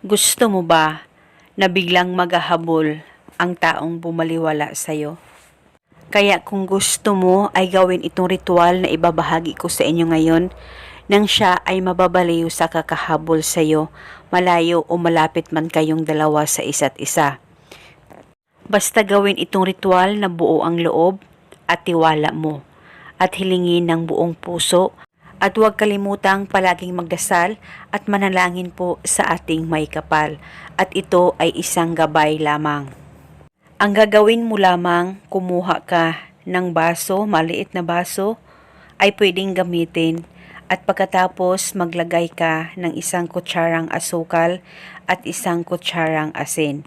Gusto mo ba na biglang magahabol ang taong bumaliwala sa'yo? Kaya kung gusto mo ay gawin itong ritual na ibabahagi ko sa inyo ngayon nang siya ay mababaliw sa kakahabol sa'yo, malayo o malapit man kayong dalawa sa isa't isa. Basta gawin itong ritual na buo ang loob at tiwala mo at hilingin ng buong puso at huwag kalimutang palaging magdasal at manalangin po sa ating may kapal at ito ay isang gabay lamang. Ang gagawin mo lamang, kumuha ka ng baso, maliit na baso, ay pwedeng gamitin at pagkatapos maglagay ka ng isang kutsarang asukal at isang kutsarang asin.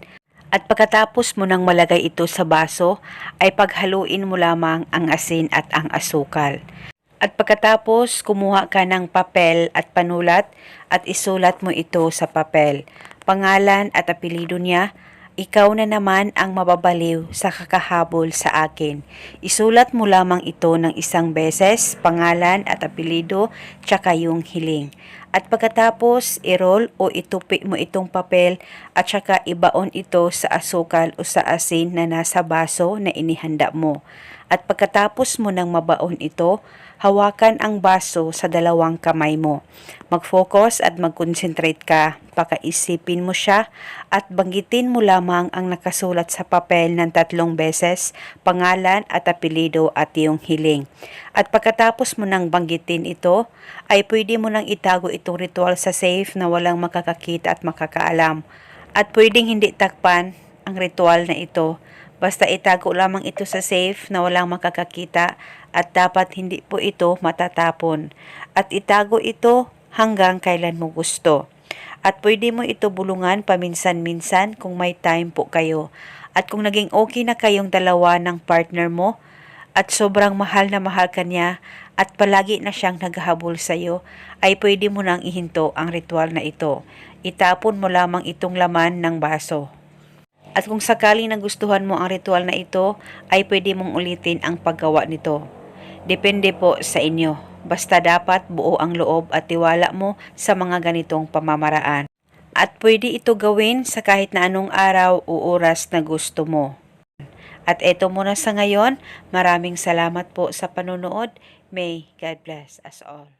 At pagkatapos mo nang malagay ito sa baso, ay paghaluin mo lamang ang asin at ang asukal. At pagkatapos, kumuha ka ng papel at panulat at isulat mo ito sa papel. Pangalan at apelido niya, ikaw na naman ang mababaliw sa kakahabol sa akin. Isulat mo lamang ito ng isang beses, pangalan at apelido, tsaka yung hiling. At pagkatapos, i-roll o itupi mo itong papel at saka ibaon ito sa asukal o sa asin na nasa baso na inihanda mo. At pagkatapos mo nang mabaon ito, hawakan ang baso sa dalawang kamay mo. Mag-focus at mag-concentrate ka. Pakaisipin mo siya at banggitin mo lamang ang nakasulat sa papel ng tatlong beses, pangalan at apelido at iyong hiling. At pagkatapos mo nang banggitin ito, ay pwede mo nang itago itong ritual sa safe na walang makakakita at makakaalam. At pwedeng hindi takpan ang ritual na ito Basta itago lamang ito sa safe na walang makakakita at dapat hindi po ito matatapon. At itago ito hanggang kailan mo gusto. At pwede mo ito bulungan paminsan-minsan kung may time po kayo. At kung naging okay na kayong dalawa ng partner mo at sobrang mahal na mahal ka niya at palagi na siyang naghahabol sa iyo, ay pwede mo nang ihinto ang ritual na ito. Itapon mo lamang itong laman ng baso. At kung sakaling nagustuhan mo ang ritual na ito, ay pwede mong ulitin ang paggawa nito. Depende po sa inyo. Basta dapat buo ang loob at tiwala mo sa mga ganitong pamamaraan. At pwede ito gawin sa kahit na anong araw o oras na gusto mo. At eto muna sa ngayon, maraming salamat po sa panonood. May God bless us all.